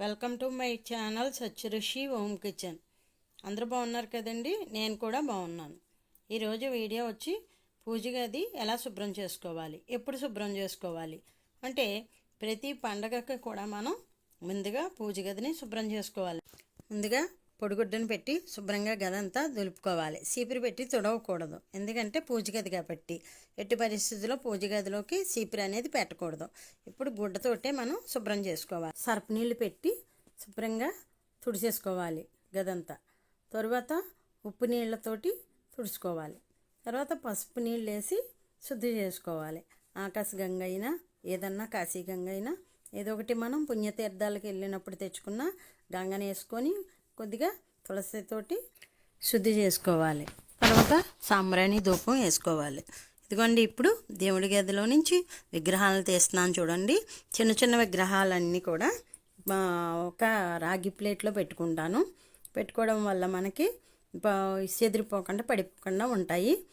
Welcome to my channel Satyarishi home kitchen. అందరూ బాగున్నారు కదండి? నేను కూడా బాగున్నాను. ఈరోజు వీడియో వచ్చి పూజ గది ఎలా శుభ్రం చేసుకోవాలి? ఎప్పుడు శుభ్రం చేసుకోవాలి? అంటే ప్రతి పండగకి కూడా మనం ముందుగా పూజ గదిని శుభ్రం చేసుకోవాలి. ముందుగా పొడిగుడ్డను పెట్టి శుభ్రంగా గదంతా దులుపుకోవాలి. సీపిరి పెట్టి తుడవకూడదు. ఎందుకంటే పూజ గది కాబట్టి. ఎట్టి పరిస్థితుల్లో పూజ గదిలోకి సీపిరి అనేది పెట్టకూడదు. ఇప్పుడు గుడ్డతోటే మనం శుభ్రం చేసుకోవాలి. సర్పు నీళ్ళు పెట్టి శుభ్రంగా తుడిచేసుకోవాలి గదంతా. తరువాత ఉప్పు నీళ్ళతోటి తుడుచుకోవాలి. తర్వాత పసుపు నీళ్ళు వేసి శుద్ధి చేసుకోవాలి. ఆకాశ గంగ అయినా ఏదన్నా కాశీ గంగ అయినా ఏదో ఒకటి మనం పుణ్యతీర్థాలకు వెళ్ళినప్పుడు తెచ్చుకున్న గంగనేసుకొని వేసుకొని కొద్దిగా తులసితోటి శుద్ధి చేసుకోవాలి. తర్వాత సాంబ్రాణి ధూపం వేసుకోవాలి. ఇదిగోండి ఇప్పుడు దేవుడి గదిలో నుంచి విగ్రహాలను తీస్తున్నాను చూడండి. చిన్న చిన్న విగ్రహాలన్నీ కూడా ఒక రాగి ప్లేట్లో పెట్టుకుంటాను. పెట్టుకోవడం వల్ల మనకి ప- చెదిరిపోకుండా పడిపోకుండా ఉంటాయి.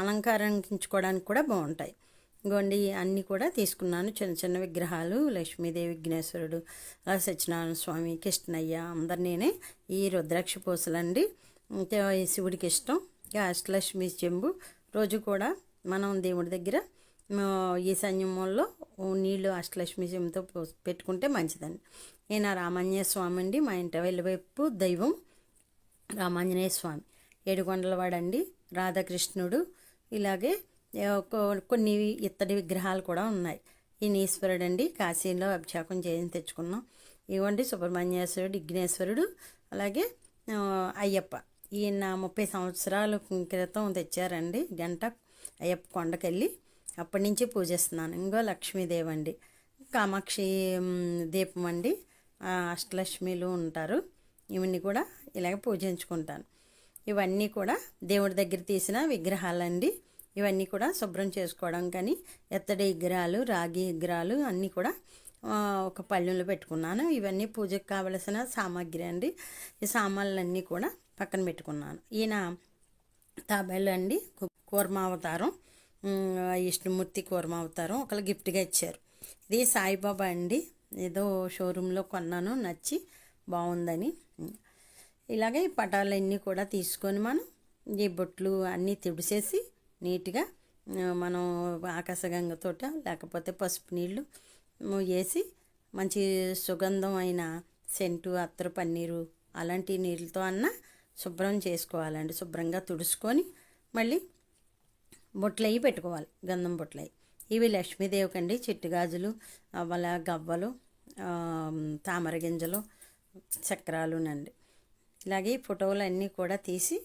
అలంకరించుకోవడానికి కూడా బాగుంటాయి. గొండి అన్నీ కూడా తీసుకున్నాను. చిన్న చిన్న విగ్రహాలు లక్ష్మీదేవి విఘ్నేశ్వరుడు అలా సత్యనారాయణ స్వామి కృష్ణయ్య అందరు నేనే ఈ రుద్రాక్ష పూసలండి. ఇంకా ఈ శివుడికి ఇష్టం. ఇక అష్టలక్ష్మి చెంబు. రోజు కూడా మనం దేవుడి దగ్గర ఈ సంయమంలో నీళ్ళు అష్టలక్ష్మి చెంబుతో పెట్టుకుంటే మంచిదండి. నేను రామాంజనేయ స్వామి అండి. మా ఇంటి వెళ్ళవైపు దైవం రామాంజనేయ స్వామి. ఏడుకొండలవాడండి. రాధాకృష్ణుడు. ఇలాగే కొన్ని ఇత్తడి విగ్రహాలు కూడా ఉన్నాయి. ఈనీశ్వరుడు అండి కాశీలో అభిషేకం చేయని తెచ్చుకున్నాం. ఇవ్వండి సుబ్రహ్మణ్యేశ్వరుడు విఘ్నేశ్వరుడు అలాగే అయ్యప్ప. ఈయన ముప్పై సంవత్సరాల క్రితం తెచ్చారండి గంట. అయ్యప్ప కొండకెళ్ళి అప్పటి నుంచి పూజిస్తున్నాను. ఇంకో లక్ష్మీదేవి అండి. కామాక్షి దీపం అండి. అష్టలక్ష్మిలు ఉంటారు. ఇవన్నీ కూడా ఇలాగ పూజించుకుంటాను. ఇవన్నీ కూడా దేవుడి దగ్గర తీసిన విగ్రహాలండి. ఇవన్నీ కూడా శుభ్రం చేసుకోవడం కానీ ఎత్తడి విగ్రహాలు రాగి విగ్రహాలు అన్నీ కూడా ఒక పళ్ళెంలో పెట్టుకున్నాను. ఇవన్నీ పూజకు కావలసిన సామాగ్రి అండి. ఈ సామాన్లన్నీ కూడా పక్కన పెట్టుకున్నాను. ఈయన తాబేలు అండి కూర్మ అవతారం. విష్ణుమూర్తి కూర్మ అవతారం ఒకళ్ళు గిఫ్ట్గా ఇచ్చారు. ఇది సాయిబాబా అండి. ఏదో షోరూంలో కొన్నాను నచ్చి బాగుందని. ఇలాగే ఈ పటాలన్నీ కూడా తీసుకొని మనం ఈ బొట్లు అన్నీ తిడిసేసి నీట్గా మనం ఆకాశగంగతోట లేకపోతే పసుపు నీళ్ళు వేసి మంచి సుగంధం అయిన సెంటు అత్తరు పన్నీరు అలాంటి నీళ్ళతో అన్న శుభ్రం చేసుకోవాలండి. శుభ్రంగా తుడుచుకొని మళ్ళీ బొట్లయ్యి పెట్టుకోవాలి గంధం బొట్లయ్యి. ఇవి లక్ష్మీదేవికి అండి చిట్టు గాజులు వాళ్ళ గవ్వలు తామర గింజలు చక్రాలునండి. ఇలాగే ఈ ఫోటోలు అన్నీ కూడా తీసి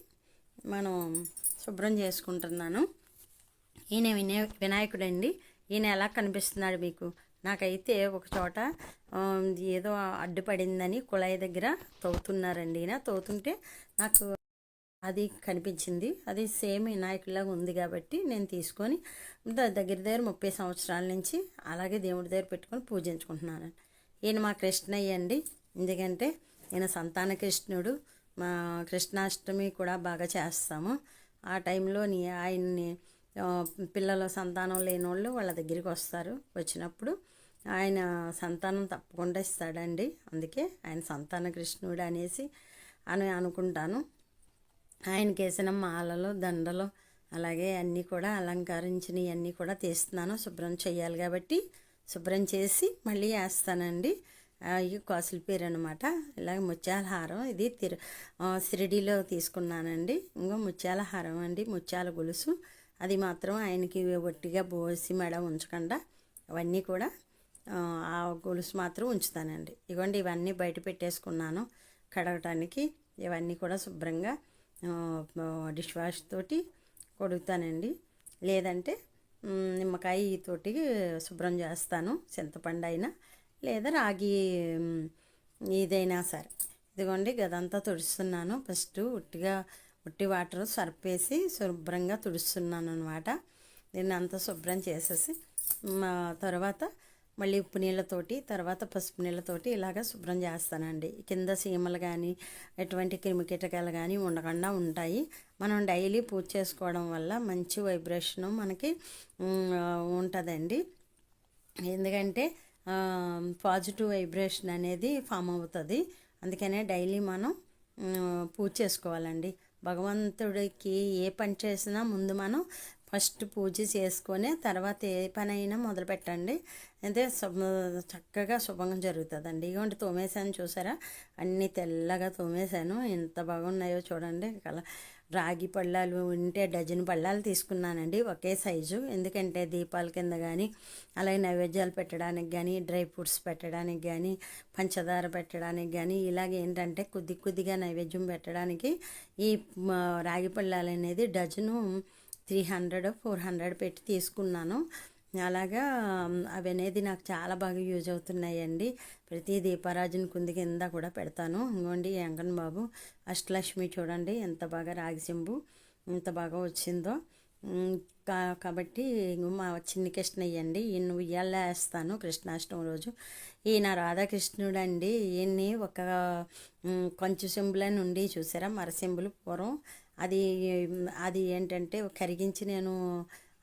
మనం శుభ్రం చేసుకుంటున్నాను. ఈయన వినాయ వినాయకుడు అండి ఈయన ఎలా కనిపిస్తున్నాడు మీకు? నాకైతే ఒక చోట ఏదో అడ్డుపడిందని కుళాయి దగ్గర తవ్వుతున్నారండి ఈయన. తవ్వుతుంటే నాకు అది కనిపించింది. అది సేమ్ వినాయకుడిలాగా ఉంది కాబట్టి నేను తీసుకొని దగ్గర దగ్గర ముప్పై సంవత్సరాల నుంచి అలాగే దేవుడి దగ్గర పెట్టుకొని పూజించుకుంటున్నాను. ఈయన మా కృష్ణయ్య అండి. ఎందుకంటే ఈయన సంతాన కృష్ణుడు. మా కృష్ణాష్టమి కూడా బాగా చేస్తాము. ఆ టైంలోని ఆయన్ని పిల్లలు పిల్లల సంతానం లేని వాళ్ళు వాళ్ళ దగ్గరికి వస్తారు. వచ్చినప్పుడు ఆయన సంతానం తప్పకుండా ఇస్తాడండి. అందుకే ఆయన సంతాన కృష్ణుడు అనేసి అని అనుకుంటాను. ఆయనకి వేసిన మాలలు దండలు అలాగే అన్నీ కూడా అలంకరించినవి అన్నీ కూడా తీస్తున్నాను. శుభ్రం చేయాలి కాబట్టి శుభ్రం చేసి మళ్ళీ వేస్తానండి. ఇవి కాసుల పేరు అనమాట ఇలాగ ముత్యాల హారం. ఇది తిరు షిరిడీలో తీసుకున్నానండి. ఇంకో ముత్యాల హారం అండి. ముత్యాల గొలుసు. అది మాత్రం ఆయనకి ఒట్టిగా పోసి మెడ ఉంచకుండా అవన్నీ కూడా ఆ, గొలుసు మాత్రం ఉంచుతానండి. ఇవ్వండి ఇవన్నీ బయట పెట్టేసుకున్నాను కడగటానికి. ఇవన్నీ కూడా శుభ్రంగా డిష్ వాష్ తోటి కొడుగుతానండి. లేదంటే నిమ్మకాయ తోటి శుభ్రం చేస్తాను. చింతపండు అయినా లేదా రాగి ఏదైనా సరే. ఇదిగోండి గదంతా తుడుస్తున్నాను. ఫస్ట్ ఉట్టిగా ఉట్టి వాటర్ సర్ఫ్ వేసి శుభ్రంగా తుడుస్తున్నాను అనమాట దీన్ని అంతా శుభ్రం చేసేసి మా తర్వాత మళ్ళీ ఉప్పు నీళ్ళతోటి తర్వాత పసుపు నీళ్ళతోటి ఇలాగ శుభ్రం చేస్తానండి. కింద సీమలు కానీ ఎటువంటి క్రిమికీటకాలు కానీ ఉండకుండా ఉంటాయి. మనం డైలీ పూజ చేసుకోవడం వల్ల మంచి వైబ్రేషను మనకి ఉంటుందండి. ఎందుకంటే పాజిటివ్ వైబ్రేషన్ అనేది ఫామ్ అవుతుంది. అందుకనే డైలీ మనం పూజ చేసుకోవాలండి. భగవంతుడికి ఏ పని చేసినా ముందు మనం ఫస్ట్ పూజ చేసుకొని తర్వాత ఏ పని అయినా మొదలు పెట్టండి. అయితే శుభ చక్కగా శుభంగా జరుగుతుందండి. ఇగోండి తోమేశాను చూసారా? అన్నీ తెల్లగా తోమేశాను. ఎంత బాగున్నాయో చూడండి. కల రాగి పళ్ళాలు ఉంటే డజన్ పళ్ళాలు తీసుకున్నానండి ఒకే సైజు. ఎందుకంటే దీపాల కింద కానీ అలాగే నైవేద్యాలు పెట్టడానికి కానీ డ్రై ఫ్రూట్స్ పెట్టడానికి కానీ పంచదార పెట్టడానికి కానీ ఇలాగ ఏంటంటే కొద్ది కొద్దిగా నైవేద్యం పెట్టడానికి ఈ రాగి పళ్ళాలు అనేది dozen three hundred four hundred పెట్టి తీసుకున్నాను. అలాగా అవి అనేది నాకు చాలా బాగా యూజ్ అవుతున్నాయండి. ప్రతి దీపారాజుని కుంది కింద కూడా పెడతాను. ఇంకోండి అంగన్ బాబు అష్టలక్ష్మి చూడండి ఎంత బాగా రాగిసింబు ఎంత బాగా వచ్చిందో. కా కాబట్టి మా చిన్ని కృష్ణయ్య అండి ఈయన ఉయ్యాల వేస్తాను కృష్ణాష్టమి రోజు. ఈయన రాధాకృష్ణుడు అండి ఈయన్ని ఒక మ్, కొంచెం సింబులని ఉండి చూసారా? మర సింబులు పూర్వం. అది అది ఏంటంటే కరిగించి నేను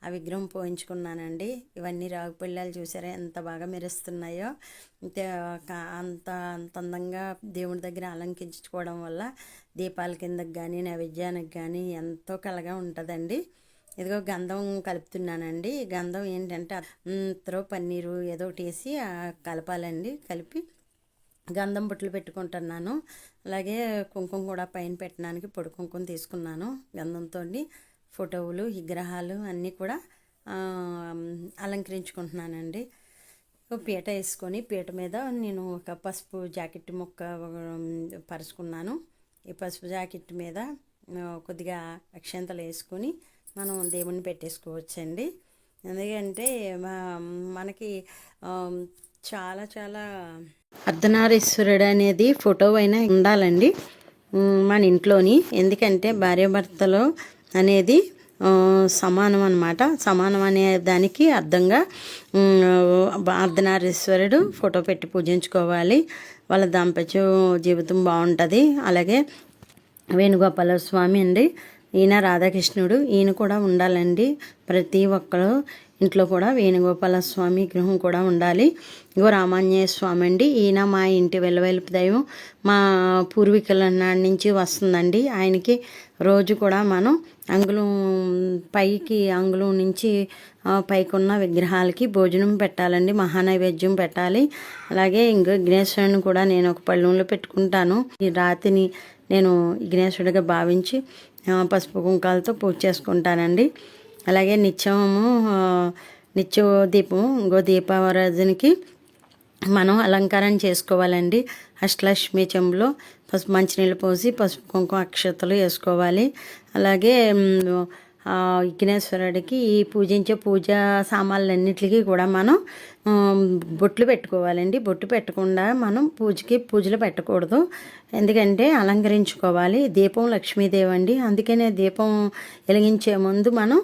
ఆ విగ్రహం పోయించుకున్నానండి. ఇవన్నీ రాగు పిల్లలు చూసారా? ఎంత బాగా మెరుస్తున్నాయో. అంత అంత అందంగా దేవుడి దగ్గర అలంకరించుకోవడం వల్ల దీపాల కిందకి కానీ నైవేద్యానికి కానీ ఎంతో కలగా ఉంటుందండి. ఇదిగో గంధం కలుపుతున్నానండి. గంధం ఏంటంటే అంతలో పన్నీరు ఏదో ఒకటి వేసి కలపాలండి. కలిపి గంధం బుట్టలు పెట్టుకుంటున్నాను. అలాగే కుంకుమ కూడా పైన పెట్టడానికి పొడి కుంకుమ తీసుకున్నాను గంధంతో ఫోటోలు విగ్రహాలు అన్నీ కూడా అలంకరించుకుంటున్నానండి. పీట వేసుకొని పీట మీద నేను ఒక పసుపు జాకెట్ ముక్క పరుచుకున్నాను. ఈ పసుపు జాకెట్ మీద కొద్దిగా అక్షంతలు వేసుకొని మనం దేవుణ్ణి పెట్టేసుకోవచ్చండి. ఎందుకంటే మా- మనకి చాలా చాలా అర్ధనారీశ్వరుడు అనేది ఫోటో అయినా ఉండాలండి. మన ఇంట్లోని. ఎందుకంటే భార్యాభర్తలో అనేది సమానం అనమాట సమానం అనే దానికి అర్థంగా అర్ధనారీశ్వరుడు ఫోటో పెట్టి పూజించుకోవాలి. వాళ్ళ దాంపత్య జీవితం బాగుంటుంది. అలాగే వేణుగోపాల స్వామి అండి. ఈయన రాధాకృష్ణుడు. ఈయన కూడా ఉండాలండి. ప్రతి ఒక్కరు ఇంట్లో కూడా వేణుగోపాల స్వామి విగ్రహం కూడా ఉండాలి. ఇగో రామాంజనేయ స్వామి అండి ఈయన మా ఇంటి వెలవెలుపు దైవం. మా పూర్వీకుల నాటి నుంచి వస్తుందండి. ఆయనకి రోజు కూడా మనం అంగుళం పైకి అంగుళం నుంచి పైకి ఉన్న విగ్రహాలకి భోజనం పెట్టాలండి. మహానైవేద్యం పెట్టాలి. అలాగే ఇంకో విఘ్నేశ్వరుని కూడా నేను ఒక పళ్ళెంలో పెట్టుకుంటాను. ఈ రాతిని నేను విఘ్నేశ్వరుడిగా భావించి పసుపు కుంకాలతో పూజ చేసుకుంటానండి. అలాగే నిత్యము నిత్య దీపం ఇంకో దీపారాధనకి మనం అలంకారం చేసుకోవాలండి. అష్టలక్ష్మి చెంబులో పసుపు మంచినీళ్ళు పోసి పసుపు కుంకుమ అక్షతలు వేసుకోవాలి. అలాగే విఘ్నేశ్వరుడికి ఈ పూజించే పూజా సామాన్లన్నిటికీ కూడా మనం బొట్లు పెట్టుకోవాలండి. బొట్టు పెట్టకుండా మనం పూజకి పూజలు పెట్టకూడదు. ఎందుకంటే అలంకరించుకోవాలి. దీపం లక్ష్మీదేవి అండి. అందుకనే దీపం వెలిగించే ముందు మనం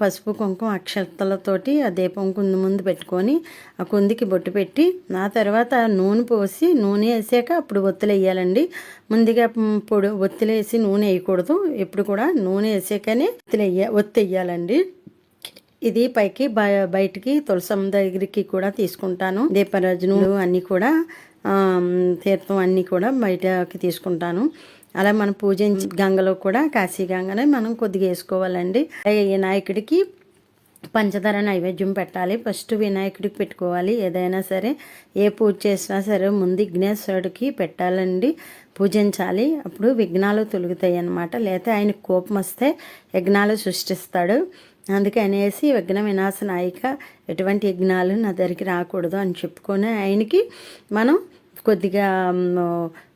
పసుపు కుంకుమ అక్షతలతోటి ఆ దీపం కుందు ముందు పెట్టుకొని ఆ కుందికి బొట్టు పెట్టి ఆ తర్వాత నూనె పోసి నూనె వేసాక అప్పుడు ఒత్తులు వేయాలండి. ముందుగా పొడి ఒత్తులు వేసి నూనె వేయకూడదు. ఎప్పుడు కూడా నూనె వేసాకనే ఒత్తులు వేయ ఒత్తి వేయాలండి. ఇది పైకి బయ- బయటికి తులసమ్మ దగ్గరికి కూడా తీసుకుంటాను. దీపరాజును అన్నీ కూడా తీర్థం అన్నీ కూడా బయటకి తీసుకుంటాను. అలా మనం పూజించి గంగలో కూడా కాశీ గంగనే మనం కొద్దిగా వేసుకోవాలండి. అలాగే ఈ నాయకుడికి పంచదార నైవేద్యం పెట్టాలి. ఫస్ట్ వినాయకుడికి పెట్టుకోవాలి. ఏదైనా సరే ఏ పూజ చేసినా సరే ముందు విఘ్నేశ్వరుడికి పెట్టాలండి. పూజించాలి. అప్పుడు విఘ్నాలు తొలుగుతాయి అన్నమాట లేకపోతే ఆయన కోపం వస్తే విఘ్నాలు సృష్టిస్తాడు. అందుకే అనేసి విఘ్న వినాశనాయిక ఎటువంటి యజ్ఞాలు నా దగ్గరికి రాకూడదు అని చెప్పుకొని ఆయనకి మనం కొద్దిగా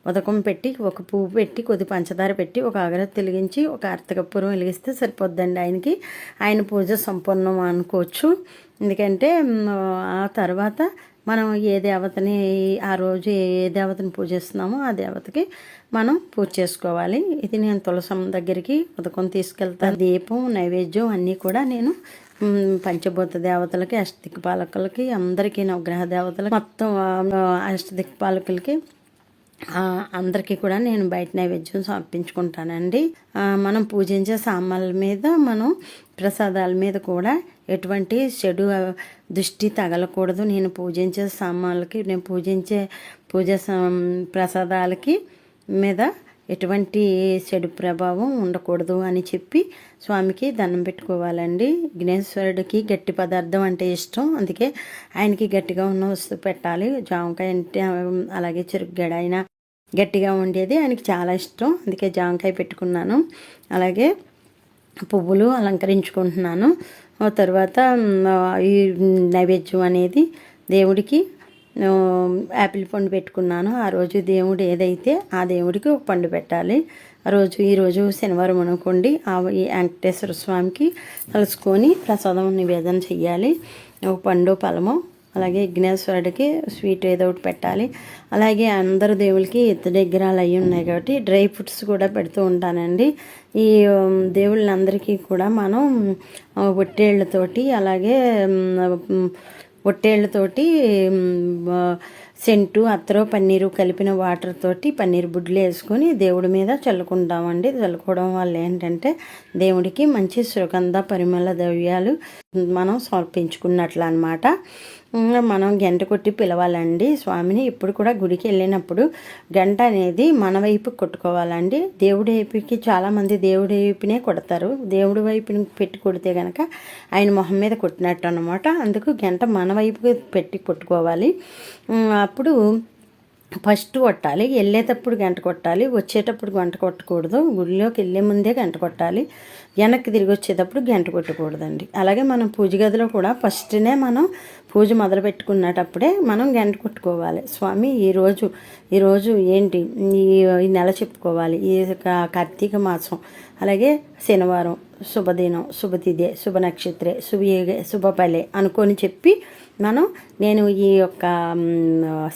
ఉదకం పెట్టి ఒక పువ్వు పెట్టి కొద్ది పంచదార పెట్టి ఒక అగరత్ వెలిగించి ఒక అర్తకపురం వెలిగిస్తే సరిపోద్దండి ఆయనకి. ఆయన పూజ సంపూర్ణం అనుకోవచ్చు. ఎందుకంటే ఆ తర్వాత మనం ఏ దేవతని ఆ రోజు ఏ దేవతని పూజిస్తున్నామో ఆ దేవతకి మనం పూజ చేసుకోవాలి. ఇది నేను తులసం దగ్గరికి ఉదకం తీసుకెళ్తాను. దీపం నైవేద్యం అన్నీ కూడా నేను పంచభూత దేవతలకి అష్టదిక్పాలకులకి అందరికీ నవగ్రహ దేవతలకి మొత్తం అష్టదిక్పాలకులకి అందరికీ కూడా నేను బయట నైవేద్యం సమర్పించుకుంటానండి. మనం పూజించే సామాన్ల మీద మనం ప్రసాదాల మీద కూడా ఎటువంటి చెడు దృష్టి తగలకూడదు. నేను పూజించే సామాన్లకి నేను పూజించే పూజ ప్రసాదాలకి మీద ఎటువంటి చెడు ప్రభావం ఉండకూడదు అని చెప్పి స్వామికి దండం పెట్టుకోవాలండి. విఘ్నేశ్వరుడికి గట్టి పదార్థం అంటే ఇష్టం. అందుకే ఆయనకి గట్టిగా ఉన్న వస్తువు పెట్టాలి. జామకాయ అంటే అలాగే చెరుకుగడ అయినా గట్టిగా ఉండేది ఆయనకి చాలా ఇష్టం. అందుకే జామకాయ పెట్టుకున్నాను. అలాగే పువ్వులు అలంకరించుకుంటున్నాను. తర్వాత ఈ నైవేద్యం అనేది దేవుడికి యాపిల్ పండు పెట్టుకున్నాను. ఆ రోజు దేవుడు ఏదైతే ఆ దేవుడికి ఒక పండు పెట్టాలి. ఆ రోజు ఈరోజు శనివారం అనుకోండి ఆ ఈ వెంకటేశ్వర స్వామికి కలుసుకొని ప్రసాదం నివేదన చెయ్యాలి. ఒక పండు ఫలము అలాగే విఘ్నేశ్వరుడికి స్వీట్ ఏదో ఒకటి పెట్టాలి. అలాగే అందరు దేవుళ్ళకి ఇతర దగ్గరాలు అయి ఉన్నాయి కాబట్టి డ్రై ఫ్రూట్స్ కూడా పెడుతూ ఉంటానండి. ఈ దేవుళ్ళందరికీ కూడా మనం ఒట్టేళ్ళతోటి అలాగే ఉమ్, ఒట్టేళ్ళతోటి సెంటు అత్తరో పన్నీరు కలిపిన వాటర్ తోటి పన్నీర్ బుడ్లు వేసుకొని దేవుడి మీద చల్లుకుంటామండి. చల్లుకోవడం వల్ల ఏంటంటే దేవుడికి మంచి సుగంధ పరిమళ ద్రవ్యాలు మనం సమర్పించుకున్నట్లు అనమాట మనం గంట కొట్టి పిలవాలండి. స్వామిని ఇప్పుడు కూడా గుడికి వెళ్ళినప్పుడు గంట అనేది మన వైపు కొట్టుకోవాలండి. దేవుడి వైపుకి చాలామంది దేవుడి వైపునే కొడతారు. దేవుడి వైపుని పెట్టి కొడితే కనుక ఆయన మొహం మీద కొట్టినట్టు అనమాట అందుకు గంట మన వైపు పెట్టి కొట్టుకోవాలి. అప్పుడు ఫస్ట్ కొట్టాలి. వెళ్ళేటప్పుడు గంట కొట్టాలి. వచ్చేటప్పుడు గంట కొట్టకూడదు. గుడిలోకి వెళ్ళే ముందే గంట కొట్టాలి. వెనక్కి తిరిగి వచ్చేటప్పుడు గంట కొట్టకూడదండి. అలాగే మనం పూజ గదిలో కూడా ఫస్ట్నే మనం పూజ మొదలు పెట్టుకున్నటప్పుడే మనం గంట కొట్టుకోవాలి. స్వామి ఈరోజు ఈరోజు ఏంటి? ఈ నెల చెప్పుకోవాలి. ఈ కార్తీక మాసం అలాగే శనివారం శుభదినం శుభతిథే శుభ నక్షత్రే శుభ శుభపలే అనుకొని చెప్పి మనం నేను ఈ యొక్క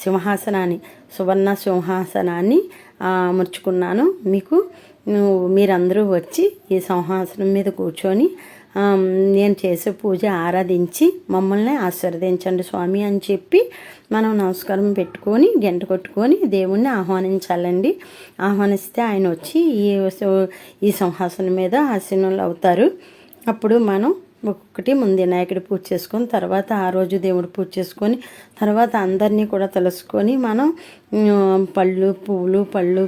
సింహాసనాన్ని సువర్ణ సింహాసనాన్ని అమర్చుకున్నాను మీకు నువ్వు మీరందరూ వచ్చి ఈ సింహాసనం మీద కూర్చొని నేను చేసే పూజ ఆరాధించి మమ్మల్ని ఆశీర్వదించండి స్వామి అని చెప్పి మనం నమస్కారం పెట్టుకొని గంట కొట్టుకొని దేవుణ్ణి ఆహ్వానించాలండి. ఆహ్వానిస్తే ఆయన వచ్చి ఈ ఈ సింహాసనం మీద ఆసీనులు అవుతారు. అప్పుడు మనం ఒక్కొక్కటి ముందు వినాయకుడి పూజ చేసుకొని తర్వాత ఆ రోజు దేవుడు పూజ చేసుకొని తర్వాత అందరినీ కూడా తెలుసుకొని మనం పళ్ళు పువ్వులు పళ్ళు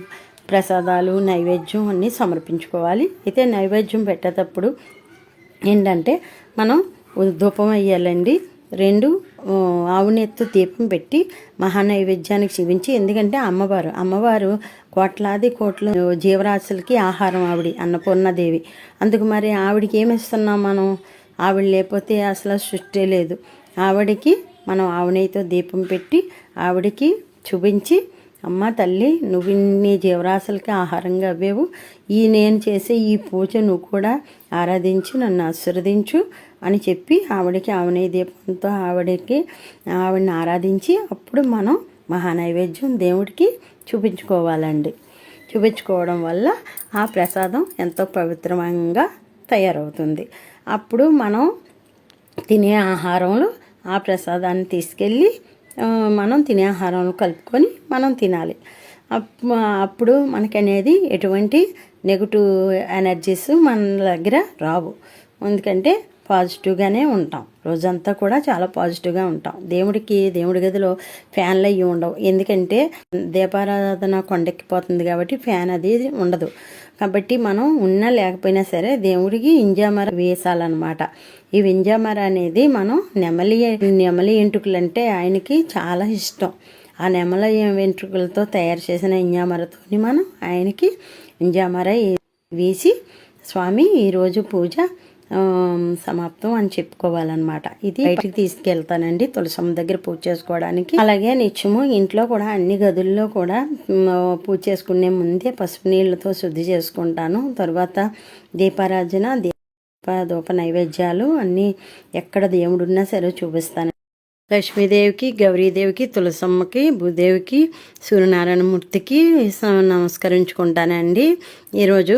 ప్రసాదాలు నైవేద్యం అన్నీ సమర్పించుకోవాలి. అయితే నైవేద్యం పెట్టేటప్పుడు ఏంటంటే మనం ధూపం వేయాలండి రెండు ఆవునెత్తు దీపం పెట్టి మహానైవేద్యానికి చూపించి ఎందుకంటే అమ్మవారు అమ్మవారు కోట్లాది కోట్ల జీవరాశులకి ఆహారం ఆవిడ అన్నపూర్ణదేవి. అందుకు మరి ఆవిడకి ఏమి ఇస్తున్నాం మనం? ఆవిడ లేకపోతే అసలు సృష్టి లేదు. ఆవిడకి మనం ఆవునేయితో దీపం పెట్టి ఆవిడకి చూపించి అమ్మ తల్లి నువ్వు ఇన్ని జీవరాశులకి ఆహారంగా అవ్వేవు. ఈ నేను చేసే ఈ పూజ నువ్వు కూడా ఆరాధించి నన్ను ఆశీర్వదించు అని చెప్పి ఆవిడకి ఆవనే దీపంతో ఆవిడకి ఆవిడని ఆరాధించి అప్పుడు మనం మహానైవేద్యం దేవుడికి చూపించుకోవాలండి. చూపించుకోవడం వల్ల ఆ ప్రసాదం ఎంతో పవిత్రంగా తయారవుతుంది. అప్పుడు మనం తినే ఆహారంలో ఆ ప్రసాదాన్ని తీసుకెళ్ళి మనం తినే ఆహారంలో కలుపుకొని మనం తినాలి. అప్- అప్పుడు మనకనేది ఎటువంటి నెగిటివ్ ఎనర్జీస్ మన దగ్గర రావు. ఎందుకంటే పాజిటివ్గానే ఉంటాం. రోజంతా కూడా చాలా పాజిటివ్గా ఉంటాం. దేవుడికి దేవుడి గదిలో ఫ్యాన్లు అయ్యి ఉండవు. ఎందుకంటే దీపారాధన కొండెక్కిపోతుంది కాబట్టి ఫ్యాన్ అది ఉండదు. కాబట్టి మనం ఉన్నా లేకపోయినా సరే దేవుడికి ఇంజామర వేసాలన్నమాట. ఈ వింజామర అనేది మనం నెమలి నెమలి ఎంటుకలు అంటే ఆయనకి చాలా ఇష్టం. ఆ నెమల వెంట్రుకలతో తయారు చేసిన ఇంజామరతోని మనం ఆయనకి ఇంజామర వేసి స్వామి ఈరోజు పూజ సమాప్తం అని చెప్పుకోవాలన్నమాట. ఇది బయటికి తీసుకెళ్తానండి. తులసమ్మ దగ్గర పూజ చేసుకోవడానికి. అలాగే నిత్యము ఇంట్లో కూడా అన్ని గదుల్లో కూడా పూజ చేసుకునే ముందే పసుపు నీళ్ళతో శుద్ధి చేసుకుంటాను. తర్వాత దీపారాజన దీప దూప నైవేద్యాలు అన్నీ ఎక్కడ దేవుడున్నా సరే చూపిస్తాను. లక్ష్మీదేవికి గౌరీదేవికి తులసమ్మకి భూదేవికి సూర్యనారాయణమూర్తికి నమస్కరించుకుంటానండి. ఈరోజు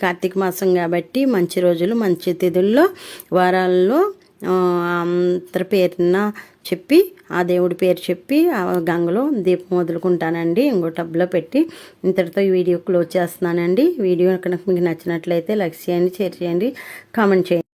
కార్తీక మాసం కాబట్టి మంచి రోజులు మంచి తిథుల్లో వారాల్లో ఆ, అందరి పేరున చెప్పి ఆ దేవుడి పేరు చెప్పి ఆ గంగలో దీపం వదులుకుంటానండి. ఇంకో టబ్లో పెట్టి ఇంతటితో ఈ వీడియో క్లోజ్ చేస్తున్నానండి. వీడియో కనుక మీకు నచ్చినట్లయితే లైక్ చేయండి షేర్ చేయండి కామెంట్ చేయండి.